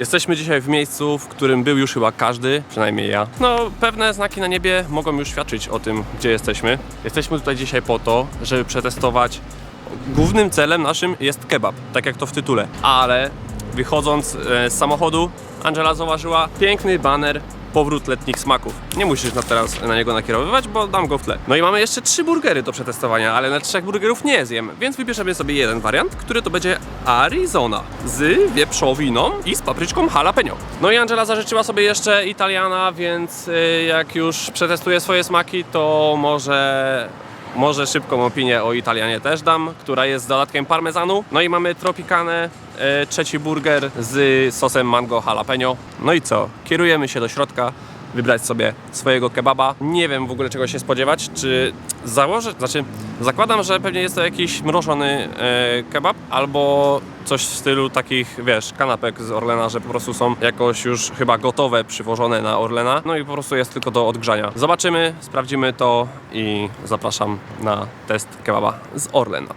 Jesteśmy dzisiaj w miejscu, w którym był już chyba każdy, przynajmniej ja. No, pewne znaki na niebie mogą już świadczyć o tym, gdzie jesteśmy. Jesteśmy tutaj dzisiaj po to, żeby przetestować. Głównym celem naszym jest kebab, tak jak to w tytule. Ale wychodząc e, z samochodu, Angela zauważyła piękny baner powrót letnich smaków. Nie musisz na teraz na niego nakierowywać, bo dam go w tle. No i mamy jeszcze trzy burgery do przetestowania, ale na trzech burgerów nie zjem, więc wybierzemy sobie jeden wariant, który to będzie Arizona z wieprzowiną i z papryczką jalapeno. No i Angela zażyczyła sobie jeszcze Italiana, więc y, jak już przetestuję swoje smaki, to może może szybką opinię o Italianie też dam, która jest z dodatkiem parmezanu. No i mamy Tropicane, e, trzeci burger z sosem mango jalapeno. No i co? Kierujemy się do środka, wybrać sobie swojego kebaba. Nie wiem w ogóle czego się spodziewać, czy założę, znaczy zakładam, że pewnie jest to jakiś mrożony e, kebab albo coś w stylu takich, wiesz, kanapek z Orlena, że po prostu są jakoś już chyba gotowe, przywożone na Orlena, no i po prostu jest tylko do odgrzania. Zobaczymy, sprawdzimy to i zapraszam na test kebaba z Orlena.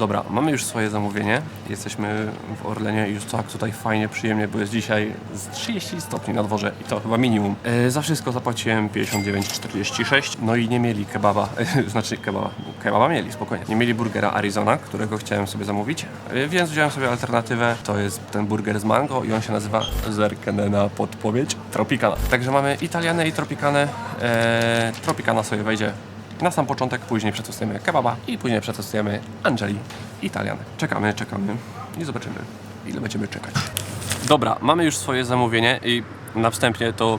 Dobra, mamy już swoje zamówienie. Jesteśmy w Orlenie i już tak tutaj fajnie, przyjemnie, bo jest dzisiaj z 30 stopni na dworze i to chyba minimum. E, za wszystko zapłaciłem 59,46. No i nie mieli kebaba, znaczy kebaba, kebaba mieli, spokojnie. Nie mieli burgera Arizona, którego chciałem sobie zamówić, e, więc wziąłem sobie alternatywę. To jest ten burger z mango i on się nazywa zerknę na podpowiedź Tropicana. Także mamy Italianę i Tropicane. E, Tropicana sobie wejdzie na sam początek, później przetestujemy kebaba i później przetestujemy Angeli Italian. Czekamy, czekamy i zobaczymy, ile będziemy czekać. Dobra, mamy już swoje zamówienie i na wstępie to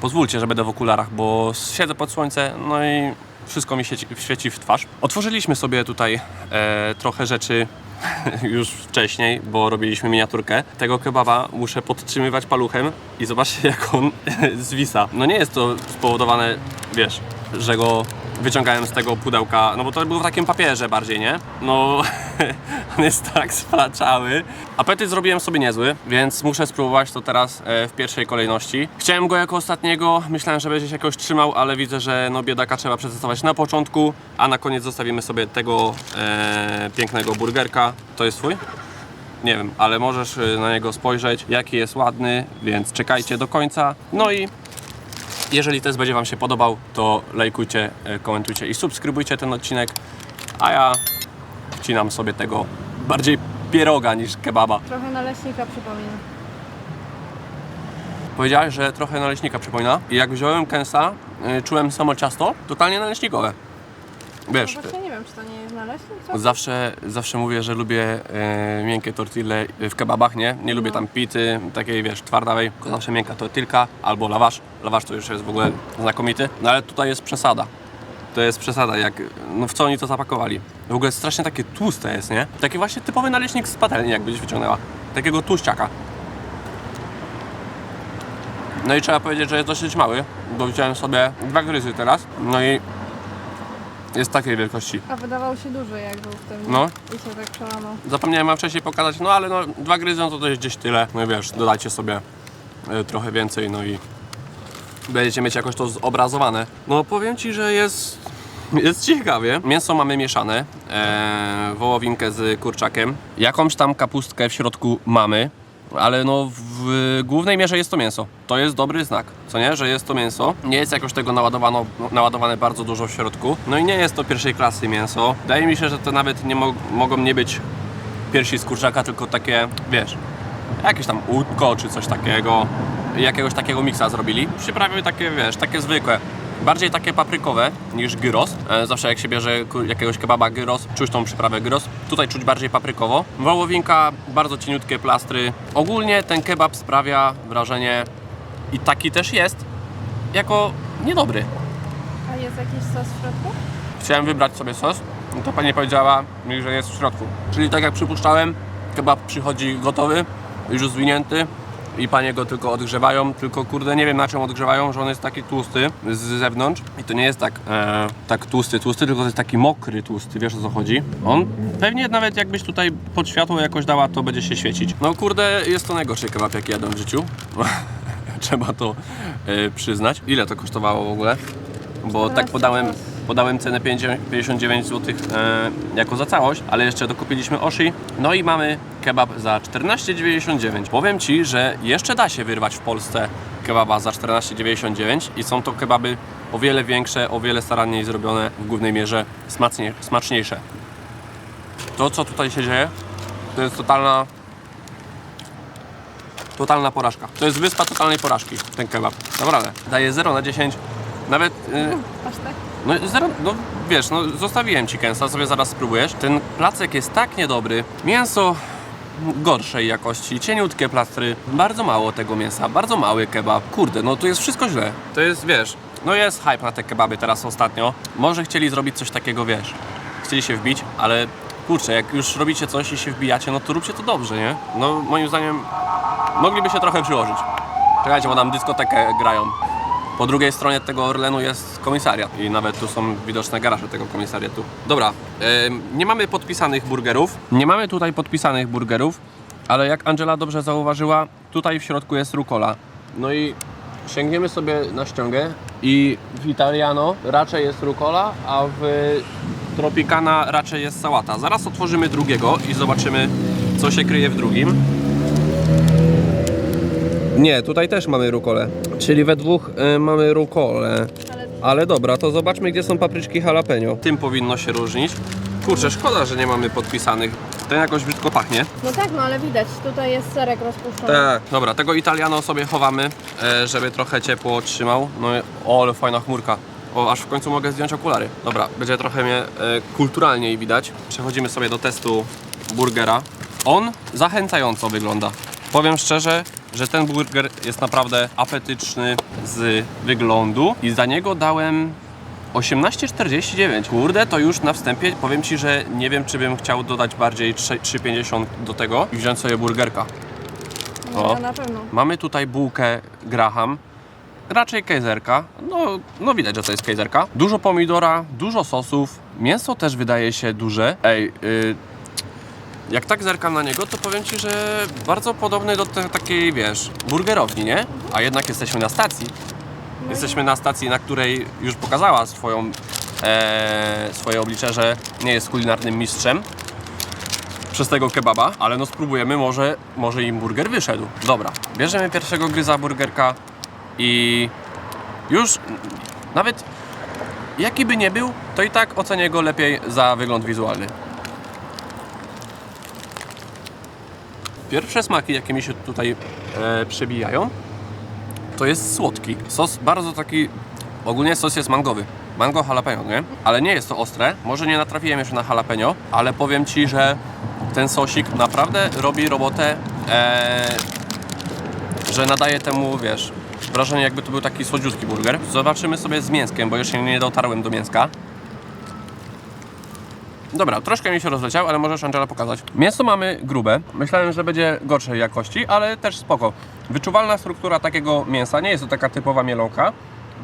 pozwólcie, że będę w okularach, bo siedzę pod słońce, no i wszystko mi świeci, w twarz. Otworzyliśmy sobie tutaj e, trochę rzeczy już wcześniej, bo robiliśmy miniaturkę. Tego kebaba muszę podtrzymywać paluchem i zobaczcie jak on zwisa. No nie jest to spowodowane, wiesz, że go wyciągałem z tego pudełka, no bo to był w takim papierze bardziej, nie? No, on jest tak splaczały. Apetyt zrobiłem sobie niezły, więc muszę spróbować to teraz e, w pierwszej kolejności. Chciałem go jako ostatniego, myślałem, że będzie się jakoś trzymał, ale widzę, że no biedaka trzeba przetestować na początku, a na koniec zostawimy sobie tego e, pięknego burgerka. To jest twój? Nie wiem, ale możesz y, na niego spojrzeć, jaki jest ładny, więc czekajcie do końca. No i jeżeli test będzie Wam się podobał, to lajkujcie, e, komentujcie i subskrybujcie ten odcinek, a ja wcinam sobie tego bardziej pieroga niż kebaba. Trochę naleśnika przypomina. Powiedziałeś, że trochę naleśnika przypomina i jak wziąłem kęsa, y, czułem samo ciasto, totalnie naleśnikowe. Wiesz, No właśnie nie czy to nie jest naleśnik? Zawsze, zawsze mówię, że lubię e, miękkie tortille w kebabach, nie? Nie lubię tam pity, takiej wiesz, twardawej, tylko zawsze miękka tortilka albo lawasz. Lawasz to już jest w ogóle znakomity, no ale tutaj jest przesada. To jest przesada, jak, no w co oni to zapakowali. W ogóle strasznie takie tłuste jest, nie? Taki właśnie typowy naleśnik z patelni, jakbyś wyciągnęła. Takiego tłuściaka. No i trzeba powiedzieć, że jest dosyć mały, bo wziąłem sobie dwa gryzy teraz, no i jest takiej wielkości. A wydawał się duży, jak był w tym. No. I się tak przełamał. Zapomniałem wam wcześniej pokazać, no ale no, dwa gryzy no to, to jest gdzieś tyle. No i wiesz, dodajcie sobie y, trochę więcej, no i będziecie mieć jakoś to zobrazowane. No powiem ci, że jest, jest ciekawie. Mięso mamy mieszane, e, wołowinkę z kurczakiem. Jakąś tam kapustkę w środku mamy. Ale no w głównej mierze jest to mięso. To jest dobry znak, co nie? Że jest to mięso. Nie jest jakoś tego naładowano, naładowane bardzo dużo w środku. No i nie jest to pierwszej klasy mięso. Wydaje mi się, że to nawet nie mo- mogą nie być piersi z kurczaka, tylko takie, wiesz, jakieś tam łódko czy coś takiego. Jakiegoś takiego miksa zrobili. Przyprawy takie, wiesz, takie zwykłe. Bardziej takie paprykowe niż gyros. E, Zawsze jak się bierze jakiegoś kebaba gyros, czuć tą przyprawę gyros. Tutaj czuć bardziej paprykowo. Wołowinka, bardzo cieniutkie plastry. Ogólnie ten kebab sprawia wrażenie, i taki też jest, jako niedobry. A jest jakiś sos w środku? Chciałem wybrać sobie sos, no to pani powiedziała mi, że jest w środku. Czyli tak jak przypuszczałem, kebab przychodzi gotowy, już zwinięty i panie go tylko odgrzewają, tylko kurde nie wiem na czym odgrzewają, że on jest taki tłusty z zewnątrz i to nie jest tak, e, tak tłusty, tłusty, tylko to jest taki mokry tłusty, wiesz o co chodzi? On pewnie nawet jakbyś tutaj pod światło jakoś dała, to będzie się świecić. No kurde, jest to najgorszy kebab jaki jadłem w życiu. Trzeba to e, przyznać. Ile to kosztowało w ogóle? Bo tak 14 podałem. Podałem cenę 50 59 zł e, jako za całość, ale jeszcze dokupiliśmy Oshi. No i mamy kebab za 14,99. Powiem Ci, że jeszcze da się wyrwać w Polsce kebaba za 14,99 i są to kebaby o wiele większe, o wiele staranniej zrobione, w głównej mierze smacznie, smaczniejsze. To, co tutaj się dzieje, to jest totalna totalna porażka. To jest wyspa totalnej porażki, ten kebab. Naprawdę. Daję 0 na 10. Nawet, yy, Aż tak? no, zero, no wiesz, no zostawiłem Ci kęsa, sobie zaraz spróbujesz. Ten placek jest tak niedobry. Mięso gorszej jakości, cieniutkie plastry, bardzo mało tego mięsa, bardzo mały kebab. Kurde, no tu jest wszystko źle. To jest, wiesz, no jest hype na te kebaby teraz ostatnio. Może chcieli zrobić coś takiego, wiesz, chcieli się wbić, ale kurczę, jak już robicie coś i się wbijacie, no to róbcie to dobrze, nie? No moim zdaniem mogliby się trochę przyłożyć. Czekajcie, bo nam dyskotekę grają. Po drugiej stronie tego Orlenu jest komisariat i nawet tu są widoczne garaże tego komisariatu. Dobra, nie mamy podpisanych burgerów. Nie mamy tutaj podpisanych burgerów, ale jak Angela dobrze zauważyła, tutaj w środku jest rucola. No i sięgniemy sobie na ściągę i w Italiano raczej jest rucola, a w Tropicana raczej jest sałata. Zaraz otworzymy drugiego i zobaczymy, co się kryje w drugim. Nie, tutaj też mamy rukolę. Czyli we dwóch y, mamy rukolę. Ale dobra, to zobaczmy, gdzie są papryczki jalapeno. Tym powinno się różnić. Kurczę, szkoda, że nie mamy podpisanych. Ten jakoś brzydko pachnie. No tak, no ale widać, tutaj jest serek rozpuszczony. Tak. Dobra, tego Italiano sobie chowamy, e, żeby trochę ciepło trzymał. No i- o, ale fajna chmurka. O, aż w końcu mogę zdjąć okulary. Dobra, będzie trochę mnie e, kulturalniej widać. Przechodzimy sobie do testu burgera. On zachęcająco wygląda. Powiem szczerze, że ten burger jest naprawdę apetyczny z wyglądu i za niego dałem 18,49. Kurde, to już na wstępie powiem Ci, że nie wiem, czy bym chciał dodać bardziej 3 3,50 do tego i wziąć sobie burgerka. No, na pewno. Mamy tutaj bułkę Graham, raczej kejzerka. No, no widać, że to jest kejzerka. Dużo pomidora, dużo sosów. Mięso też wydaje się duże. Ej, y, jak tak zerkam na niego, to powiem Ci, że bardzo podobny do te, takiej, wiesz, burgerowni, nie? A jednak jesteśmy na stacji. No Jesteśmy na stacji, na której już pokazała swoją, e, swoje oblicze, że nie jest kulinarnym mistrzem przez tego kebaba, ale no spróbujemy, może, może im burger wyszedł. Dobra, bierzemy pierwszego gryza burgerka i już nawet jaki by nie był, to i tak ocenię go lepiej za wygląd wizualny. Pierwsze smaki, jakie mi się tutaj e, przebijają, to jest słodki. Sos bardzo taki, ogólnie sos jest mangowy. Mango jalapeno, nie? Ale nie jest to ostre. Może nie natrafiłem jeszcze na jalapeno, ale powiem Ci, że ten sosik naprawdę robi robotę, e, że nadaje temu, wiesz, wrażenie jakby to był taki słodziutki burger. Zobaczymy sobie z mięskiem, bo jeszcze nie dotarłem do mięska. Dobra, troszkę mi się rozleciał, ale możesz Angela pokazać. Mięso mamy grube. Myślałem, że będzie gorszej jakości, ale też spoko. Wyczuwalna struktura takiego mięsa, nie jest to taka typowa mielonka.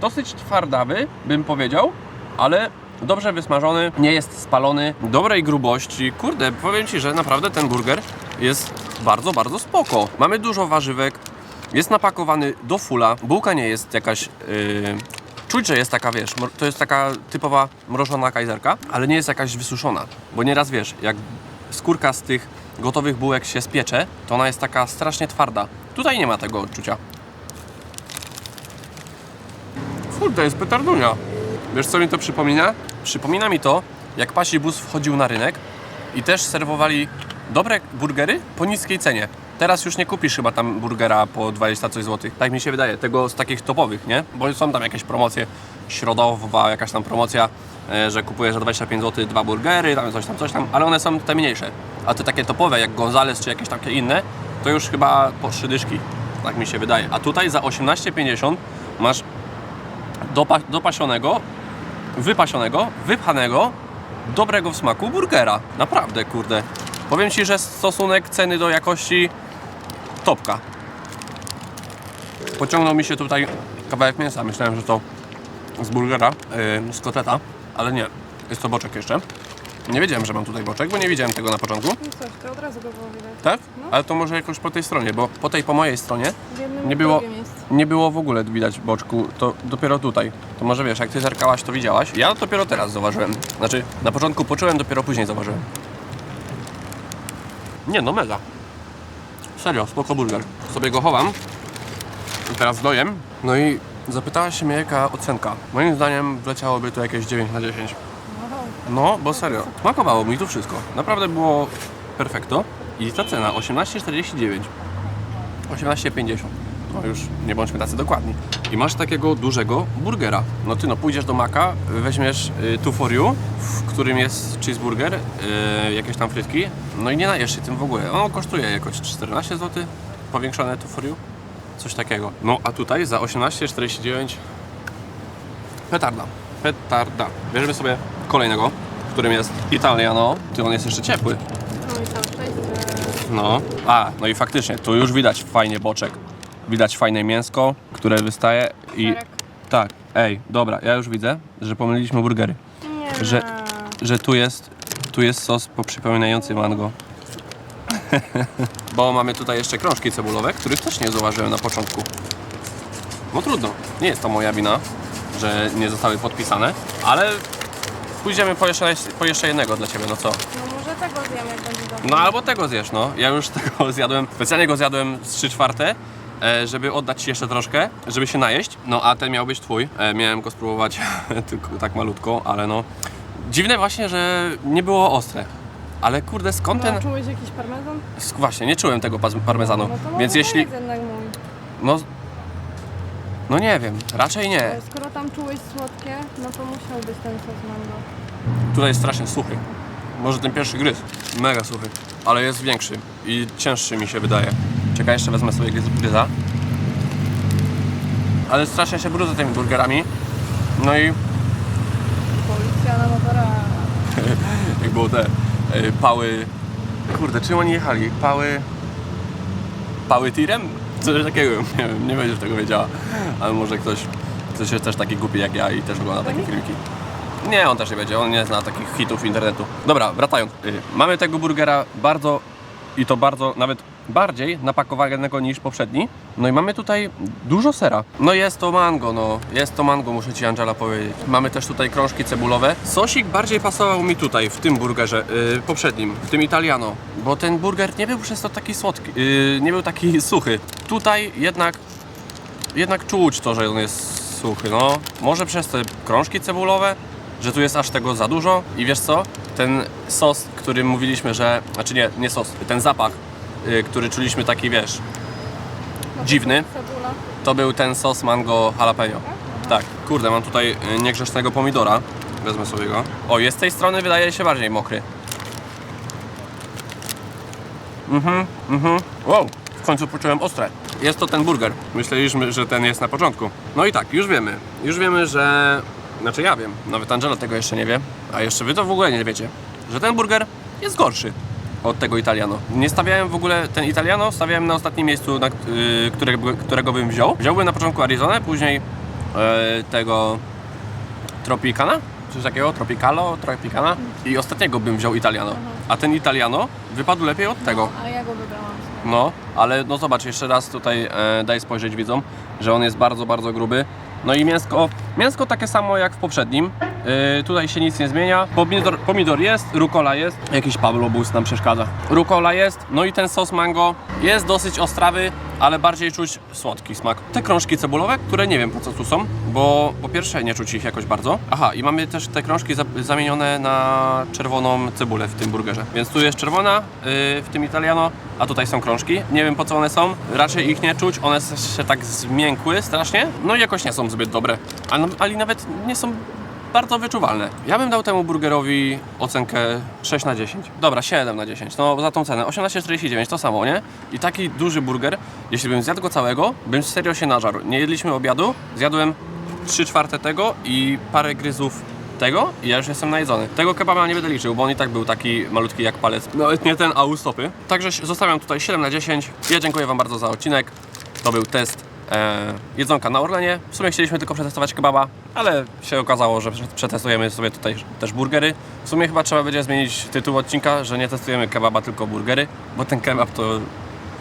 Dosyć twardawy, bym powiedział, ale dobrze wysmażony, nie jest spalony, dobrej grubości. Kurde, powiem Ci, że naprawdę ten burger jest bardzo, bardzo spoko. Mamy dużo warzywek, jest napakowany do fula. Bułka nie jest jakaś. Yy, czuć, że jest taka, wiesz, to jest taka typowa mrożona kajzerka, ale nie jest jakaś wysuszona. Bo nieraz wiesz, jak skórka z tych gotowych bułek się spiecze, to ona jest taka strasznie twarda. Tutaj nie ma tego odczucia. Kurde, jest petardunia. Wiesz co mi to przypomina? Przypomina mi to, jak Pasibus wchodził na rynek i też serwowali dobre burgery po niskiej cenie. Teraz już nie kupisz chyba tam burgera po 20 coś złotych. Tak mi się wydaje, tego z takich topowych, nie? Bo są tam jakieś promocje środowa, jakaś tam promocja, e, że kupujesz za 25 zł dwa burgery, tam coś tam, coś tam, ale one są te mniejsze. A te takie topowe, jak Gonzales czy jakieś takie inne, to już chyba po trzy dyszki. Tak mi się wydaje. A tutaj za 18,50 masz dopa- dopasionego, wypasionego, wypchanego, dobrego w smaku burgera. Naprawdę, kurde. Powiem Ci, że stosunek ceny do jakości topka. Pociągnął mi się tutaj kawałek mięsa. Myślałem, że to z burgera, yy, z kotleta, ale nie. Jest to boczek jeszcze. Nie wiedziałem, że mam tutaj boczek, bo nie widziałem tego na początku. No coś, to od razu go było widać. Tak? Ale to może jakoś po tej stronie, bo po tej po mojej stronie Nie było- nie było w ogóle widać boczku, to dopiero tutaj. To może wiesz, jak ty zerkałaś, to widziałaś. Ja dopiero teraz zauważyłem. Znaczy, na początku poczułem, dopiero później zauważyłem. Nie no, mega. Serio, spoko burger. Sobie go chowam. I teraz dojem. No i zapytałaś się mnie, jaka ocenka. Moim zdaniem wleciałoby to jakieś 9 na 10. No, bo serio, smakowało mi tu wszystko. Naprawdę było perfekto. I ta cena 18,49. 18,50. No już nie bądźmy tacy dokładni. I masz takiego dużego burgera. No ty no pójdziesz do Maka, weźmiesz y, two for you, w którym jest cheeseburger, y, jakieś tam frytki, no i nie najesz się tym w ogóle. Ono kosztuje jakoś 14 zł, powiększone two for you, coś takiego. No a tutaj za 18,49 petarda. Petarda. Bierzemy sobie kolejnego, w którym jest Italiano. Ty on jest jeszcze ciepły. No i przejdź. No, a, no i faktycznie, tu już widać fajnie boczek. Widać fajne mięsko, które wystaje i... Serek. Tak, ej, dobra, ja już widzę, że pomyliliśmy burgery. Nie. Że, że tu jest, tu jest sos poprzypominający mango. Bo mamy tutaj jeszcze krążki cebulowe, których też nie zauważyłem na początku. No trudno, nie jest to moja wina, że nie zostały podpisane, ale pójdziemy po jeszcze, po jeszcze jednego dla Ciebie, no co? No może tego zjem, jak będzie dobrze. No albo tego zjesz, no. Ja już tego zjadłem, specjalnie go zjadłem z 3 czwarte, żeby oddać Ci jeszcze troszkę, żeby się najeść. No a ten miał być Twój. E, miałem go spróbować tylko tak malutko, ale no... Dziwne właśnie, że nie było ostre. Ale kurde, skąd ten... No, czułeś jakiś parmezan? Sk- Właśnie, nie czułem tego pas- parmezanu. No to może Więc jeśli... jest jednak mój. No... No nie wiem, raczej nie. E, Skoro tam czułeś słodkie, no to musiał być ten sos mango. Tutaj jest strasznie suchy. Może ten pierwszy gryz. Mega suchy. Ale jest większy i cięższy mi się wydaje. Czekaj, jeszcze wezmę sobie gryz, gryza. Ale strasznie się brudzę tymi burgerami. No i Policja na motorach. jak było te y, pały... Kurde, czym oni jechali? Pały... Pały tirem? Coś takiego, nie wiem, nie będziesz tego wiedziała. Ale może ktoś, ktoś jest też taki głupi jak ja i też ogląda takie filmiki. Nie, on też nie będzie, on nie zna takich hitów internetu. Dobra, wracając. Y, mamy tego burgera bardzo i to bardzo, nawet bardziej napakowanego niż poprzedni. No i mamy tutaj dużo sera. No jest to mango, no. Jest to mango, muszę Ci Angela powiedzieć. Mamy też tutaj krążki cebulowe. Sosik bardziej pasował mi tutaj, w tym burgerze, yy, poprzednim, w tym Italiano. Bo ten burger nie był przez to taki słodki, yy, nie był taki suchy. Tutaj jednak, jednak czuć to, że on jest suchy, no. Może przez te krążki cebulowe, że tu jest aż tego za dużo i wiesz co? Ten sos, który mówiliśmy, że, znaczy nie, nie sos, ten zapach, który czuliśmy taki, wiesz, Dziwny. To był ten sos mango jalapeno. Tak, kurde, mam tutaj y, niegrzecznego pomidora. Wezmę sobie go. O, jest z tej strony, wydaje się bardziej mokry. Mhm, mhm. Wow, w końcu poczułem ostre. Jest to ten burger. Myśleliśmy, że ten jest na początku. No i tak, już wiemy. Już wiemy, że... Znaczy ja wiem, nawet Angela tego jeszcze nie wie, a jeszcze wy to w ogóle nie wiecie, że ten burger jest gorszy od tego Italiano. Nie stawiałem w ogóle ten Italiano, stawiałem na ostatnim miejscu, na, yy, którego, którego bym wziął. Wziąłbym na początku Arizonę, później yy, tego Tropicana, coś takiego, Tropicalo, Tropicana i ostatniego bym wziął Italiano. A ten Italiano wypadł lepiej od tego. A ja go wybrałam. No, ale no zobacz, jeszcze raz tutaj e, daj spojrzeć widzom, że on jest bardzo, bardzo gruby. No i mięsko, mięsko takie samo jak w poprzednim. E, tutaj się nic nie zmienia. Pomidor, pomidor jest, rukola jest. Jakiś Pablo Bus nam przeszkadza. Rukola jest, no i ten sos mango jest dosyć ostrawy, ale bardziej czuć słodki smak. Te krążki cebulowe, które nie wiem po co tu są, bo po pierwsze nie czuć ich jakoś bardzo. Aha, i mamy też te krążki za, zamienione na czerwoną cebulę w tym burgerze. Więc tu jest czerwona, yy, w tym Italiano, a tutaj są krążki. Nie wiem po co one są, raczej ich nie czuć, one się tak zmiękły strasznie, no i jakoś nie są zbyt dobre, ale, ale nawet nie są bardzo wyczuwalne. Ja bym dał temu burgerowi ocenkę 6 na 10. Dobra, 7 na 10. No za tą cenę. 18,49 to samo, nie? I taki duży burger, jeśli bym zjadł go całego, bym serio się nażarł. Nie jedliśmy obiadu, zjadłem 3 czwarte tego i parę gryzów tego i ja już jestem najedzony. Tego kebaba nie będę liczył, bo on i tak był taki malutki jak palec. Nawet nie ten, a u stopy. Także zostawiam tutaj 7 na 10. Ja dziękuję Wam bardzo za odcinek. To był test e, jedzonka na Orlenie. W sumie chcieliśmy tylko przetestować kebaba, ale się okazało, że prze- przetestujemy sobie tutaj też burgery. W sumie chyba trzeba będzie zmienić tytuł odcinka, że nie testujemy kebaba, tylko burgery, bo ten kebab to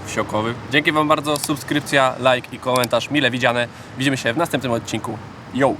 wsiokowy. Dzięki Wam bardzo, subskrypcja, like i komentarz mile widziane. Widzimy się w następnym odcinku. Yo!